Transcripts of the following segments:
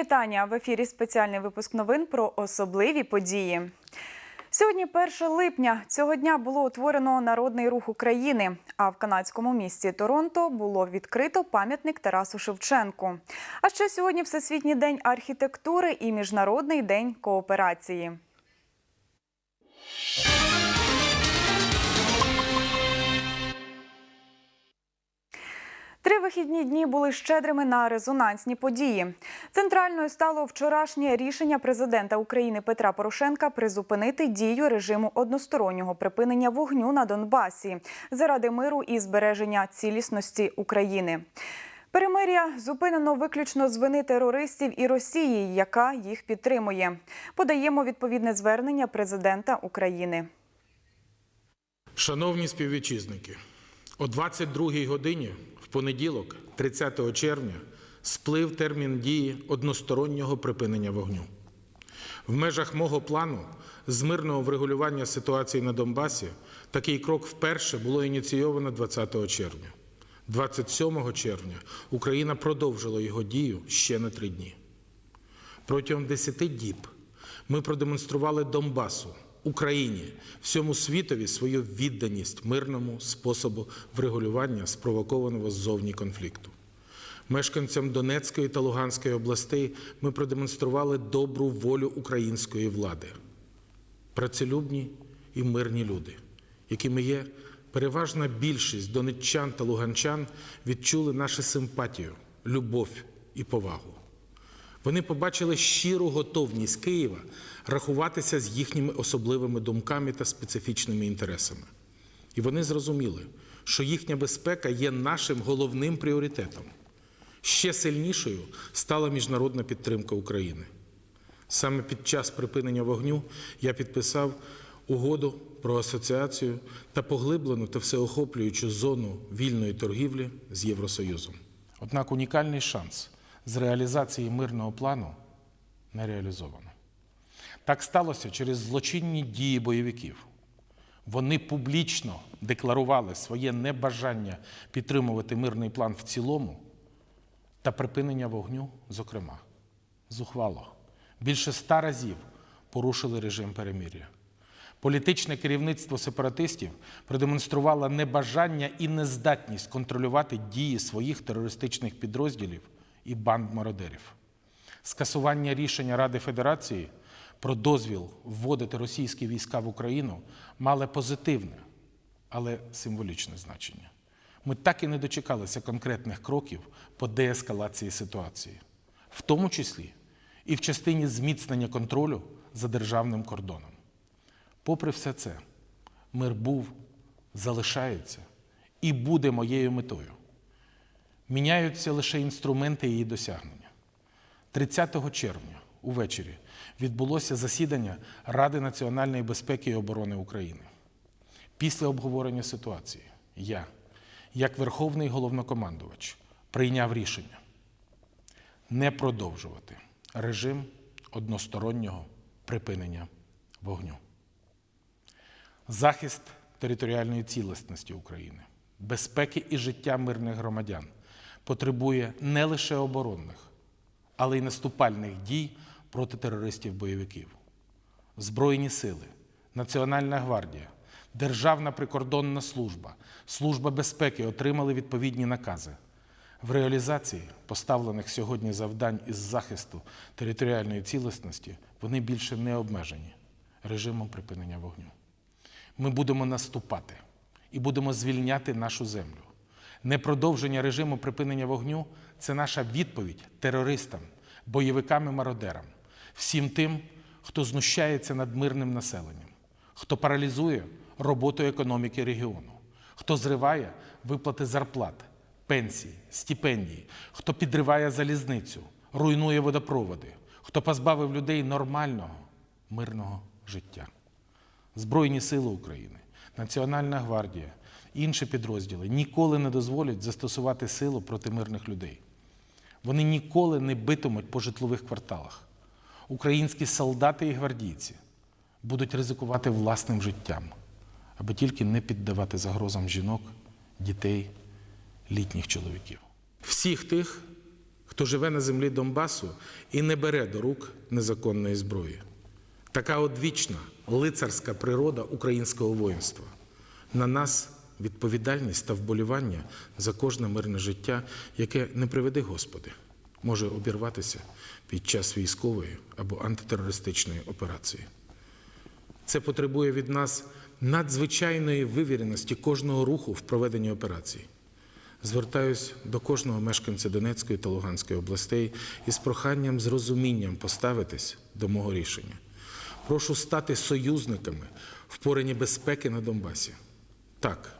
Вітання в ефірі. Спеціальний випуск новин про особливі події. Сьогодні 1 липня. Цього дня було утворено народний рух України. А в канадському місті Торонто було відкрито пам'ятник Тарасу Шевченку. А ще сьогодні Всесвітній день архітектури і Міжнародний день кооперації. Три вихідні дні були щедрими на резонансні події. Центральною стало вчорашнє рішення президента України Петра Порошенка призупинити дію режиму одностороннього припинення вогню на Донбасі заради миру і збереження цілісності України. Перемир'я зупинено виключно з вини терористів і Росії, яка їх підтримує. Подаємо відповідне звернення президента України. Шановні співвітчизники, о 22-й годині понеділок, 30 червня, сплив термін дії одностороннього припинення вогню. В межах мого плану з мирного врегулювання ситуації на Донбасі такий крок вперше було ініційовано 20 червня. 27 червня Україна продовжила його дію ще на три дні. Протягом 10 діб ми продемонстрували Донбасу, Україні, всьому світові свою відданість мирному способу врегулювання спровокованого ззовні конфлікту. Мешканцям Донецької та Луганської областей ми продемонстрували добру волю української влади, працелюбні і мирні люди, якими є переважна більшість донеччан та луганчан, відчули нашу симпатію, любов і повагу. Вони побачили щиру готовність Києва рахуватися з їхніми особливими думками та специфічними інтересами. І вони зрозуміли, що їхня безпека є нашим головним пріоритетом. Ще сильнішою стала міжнародна підтримка України. Саме під час припинення вогню я підписав угоду про асоціацію та поглиблену та всеохоплюючу зону вільної торгівлі з Євросоюзом. Однак унікальний шанс з реалізації мирного плану не реалізовано. Так сталося через злочинні дії бойовиків. Вони публічно декларували своє небажання підтримувати мирний план в цілому та припинення вогню, зокрема, зухвало. Більше ста разів порушили режим перемир'я. Політичне керівництво сепаратистів продемонструвало небажання і нездатність контролювати дії своїх терористичних підрозділів і банд мародерів. Скасування рішення Ради Федерації про дозвіл вводити російські війська в Україну мали позитивне, але символічне значення. Ми так і не дочекалися конкретних кроків по деескалації ситуації, в тому числі і в частині зміцнення контролю за державним кордоном. Попри все це, мир був, залишається і буде моєю метою. Міняються лише інструменти її досягнення. 30 червня увечері відбулося засідання Ради національної безпеки і оборони України. Після обговорення ситуації я, як Верховний головнокомандувач, прийняв рішення не продовжувати режим одностороннього припинення вогню. Захист територіальної цілісності України, безпеки і життя мирних громадян потребує не лише оборонних, але й наступальних дій проти терористів-бойовиків. Збройні сили, Національна гвардія, Державна прикордонна служба, Служба безпеки отримали відповідні накази. В реалізації поставлених сьогодні завдань із захисту територіальної цілісності вони більше не обмежені режимом припинення вогню. Ми будемо наступати і будемо звільняти нашу землю. Непродовження режиму припинення вогню це наша відповідь терористам, бойовикам і мародерам, всім тим, хто знущається над мирним населенням, хто паралізує роботу економіки регіону, хто зриває виплати зарплат, пенсій, стипендій, хто підриває залізницю, руйнує водопроводи, хто позбавив людей нормального мирного життя. Збройні сили України, Національна гвардія, інші підрозділи ніколи не дозволять застосувати силу проти мирних людей. Вони ніколи не битимуть по житлових кварталах. Українські солдати і гвардійці будуть ризикувати власним життям, аби тільки не піддавати загрозам жінок, дітей, літніх чоловіків. Всіх тих, хто живе на землі Донбасу і не бере до рук незаконної зброї. Така одвічна лицарська природа українського воїнства. На нас відповідальність та вболівання за кожне мирне життя, яке не приведи Господи, може обірватися під час військової або антитерористичної операції. Це потребує від нас надзвичайної вивіреності кожного руху в проведенні операцій. Звертаюсь до кожного мешканця Донецької та Луганської областей із проханням з розумінням поставитись до мого рішення. Прошу стати союзниками в порені безпеки на Донбасі. Так,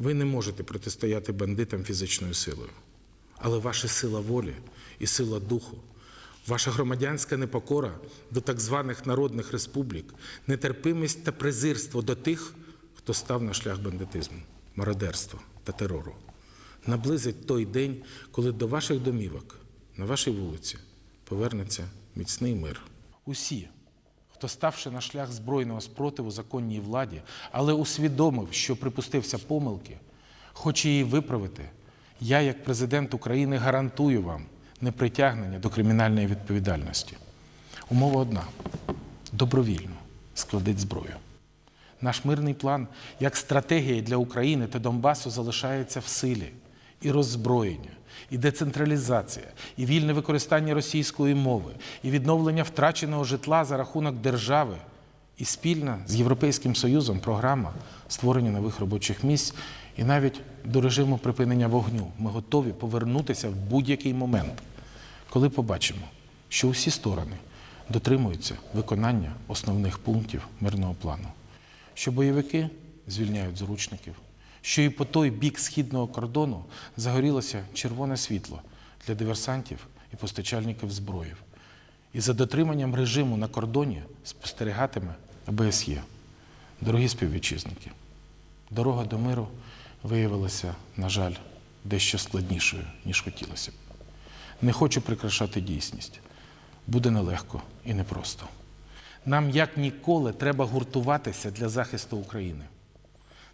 ви не можете протистояти бандитам фізичною силою, але ваша сила волі і сила духу, ваша громадянська непокора до так званих народних республік, нетерпимість та презирство до тих, хто став на шлях бандитизму, мародерства та терору, наблизить той день, коли до ваших домівок на вашій вулиці повернеться міцний мир. Усі, хто ставши на шлях збройного спротиву законній владі, але усвідомив, що припустився помилки, хоче її виправити, я, як президент України, гарантую вам непритягнення до кримінальної відповідальності. Умова одна: добровільно складіть зброю. Наш мирний план як стратегія для України та Донбасу залишається в силі. І роззброєння, і децентралізація, і вільне використання російської мови, і відновлення втраченого житла за рахунок держави, і спільна з Європейським Союзом програма створення нових робочих місць, і навіть до режиму припинення вогню. Ми готові повернутися в будь-який момент, коли побачимо, що усі сторони дотримуються виконання основних пунктів мирного плану що бойовики звільняють заручників, що і по той бік східного кордону загорілося червоне світло для диверсантів і постачальників зброї. І за дотриманням режиму на кордоні спостерігатиме ОБСЄ. Дорогі співвітчизники, дорога до миру виявилася, на жаль, дещо складнішою, ніж хотілося б. Не хочу прикрашати дійсність. Буде нелегко і непросто. Нам як ніколи треба гуртуватися для захисту України.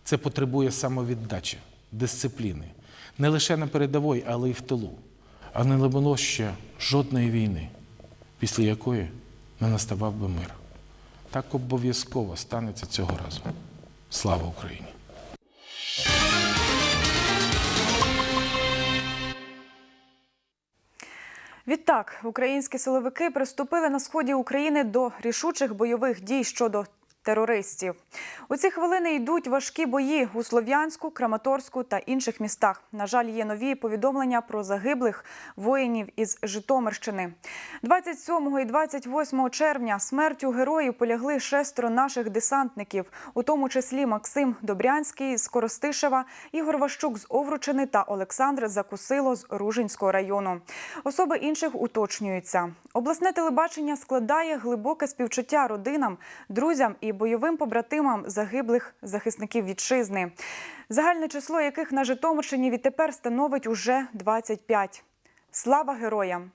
Це потребує самовіддачі, дисципліни, не лише на передовій, але й в тилу. А не було ще жодної війни, після якої не наставав би мир. Так обов'язково станеться цього разу. Слава Україні! Відтак, українські силовики приступили на сході України до рішучих бойових дій щодо терористів. У ці хвилини йдуть важкі бої у Слов'янську, Краматорську та інших містах. На жаль, є нові повідомлення про загиблих воїнів із Житомирщини. 27 і 28 червня смертю героїв полягли шестеро наших десантників, у тому числі Максим Добрянський з Коростишева, Ігор Ващук з Овручини та Олександр Закусило з Ружинського району. Особи інших уточнюються. Обласне телебачення складає глибоке співчуття родинам, друзям і бойовим побратимам загиблих захисників вітчизни, загальне число яких на Житомирщині відтепер становить уже 25. Слава героям!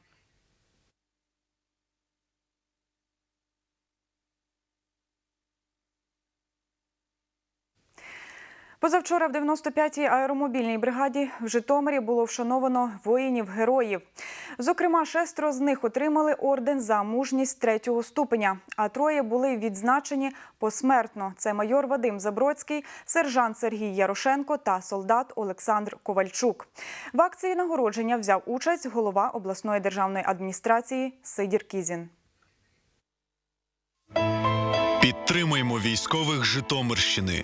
Позавчора в 95-й аеромобільній бригаді в Житомирі було вшановано воїнів-героїв. Зокрема, шестеро з них отримали орден за мужність третього ступеня, а троє були відзначені посмертно. Це майор Вадим Забродський, сержант Сергій Ярошенко та солдат Олександр Ковальчук. В акції нагородження взяв участь голова обласної державної адміністрації Сидір Кізін. Підтримаймо військових Житомирщини.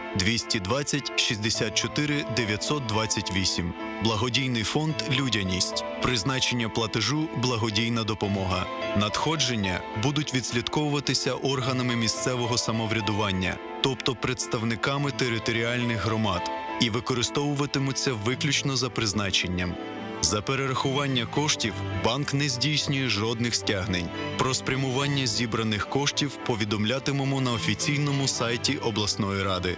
220 64 928. Благодійний фонд Людяність. Призначення платежу благодійна допомога. Надходження будуть відслідковуватися органами місцевого самоврядування, тобто представниками територіальних громад, і використовуватимуться виключно за призначенням. За перерахування коштів банк не здійснює жодних стягнень. Про спрямування зібраних коштів повідомлятимемо на офіційному сайті обласної ради.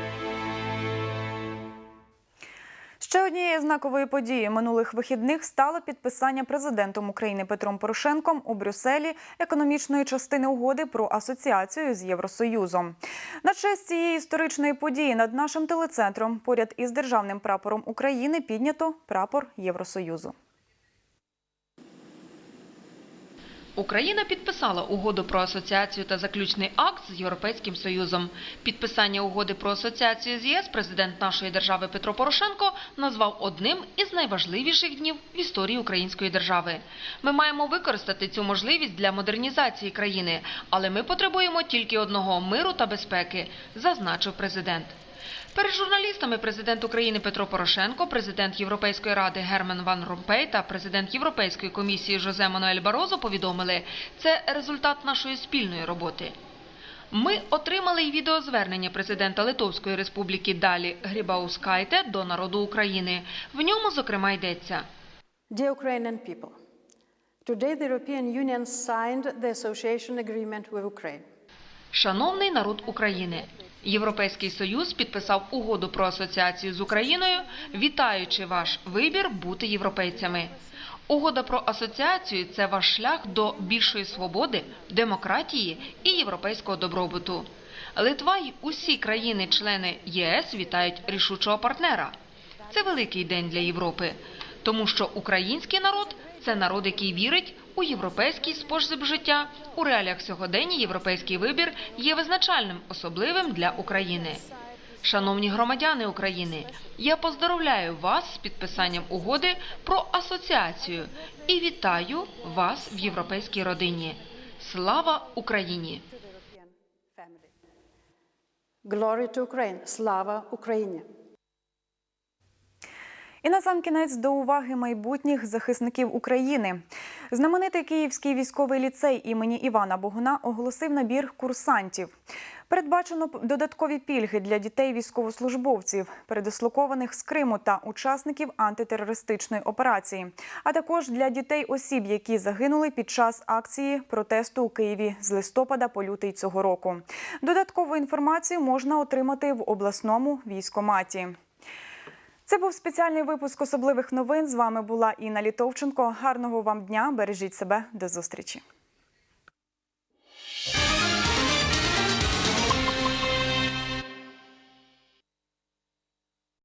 Ще події минулих вихідних стало підписання президентом України Петром Порошенком у Брюсселі економічної частини угоди про асоціацію з Євросоюзом. На честь цієї історичної події над нашим телецентром поряд із державним прапором України піднято прапор Євросоюзу. Україна підписала угоду про асоціацію та заключний акт з Європейським Союзом. Підписання угоди про асоціацію з ЄС президент нашої держави Петро Порошенко назвав одним із найважливіших днів в історії української держави. Ми маємо використати цю можливість для модернізації країни, але ми потребуємо тільки одного миру та безпеки, зазначив президент. Перед журналістами президент України Петро Порошенко, президент Європейської ради Герман Ван Ромпей та президент Європейської комісії Жозе Мануель Барозо повідомили, це результат нашої спільної роботи. Ми отримали й відеозвернення президента Литовської республіки Далі Грібаускайте до народу України. В ньому, зокрема, йдеться. Dear Ukrainian people, today the European Union signed the association agreement with Ukraine. Шановний народ України, Європейський Союз підписав угоду про асоціацію з Україною, вітаючи ваш вибір бути європейцями. Угода про асоціацію це ваш шлях до більшої свободи, демократії і європейського добробуту. Литва й усі країни-члени ЄС вітають рішучого партнера. Це великий день для Європи, тому що український народ це народ, який вірить у європейський спосіб життя. У реаліях сьогодення європейський вибір є визначальним, особливим для України. Шановні громадяни України, я поздоровляю вас з підписанням угоди про асоціацію і вітаю вас в європейській родині. Слава Україні! Glory to Ukraine. Slava Ukraini. І насамкінець до уваги майбутніх захисників України. Знаменитий Київський військовий ліцей імені Івана Богуна оголосив набір курсантів. Передбачено додаткові пільги для дітей військовослужбовців, передислокованих з Криму та учасників антитерористичної операції, а також для дітей осіб, які загинули під час акції протесту у Києві з листопада по лютий цього року. Додаткову інформацію можна отримати в обласному військоматі. Це був спеціальний випуск особливих новин. З вами була Інна Літовченко. Гарного вам дня. Бережіть себе. До зустрічі.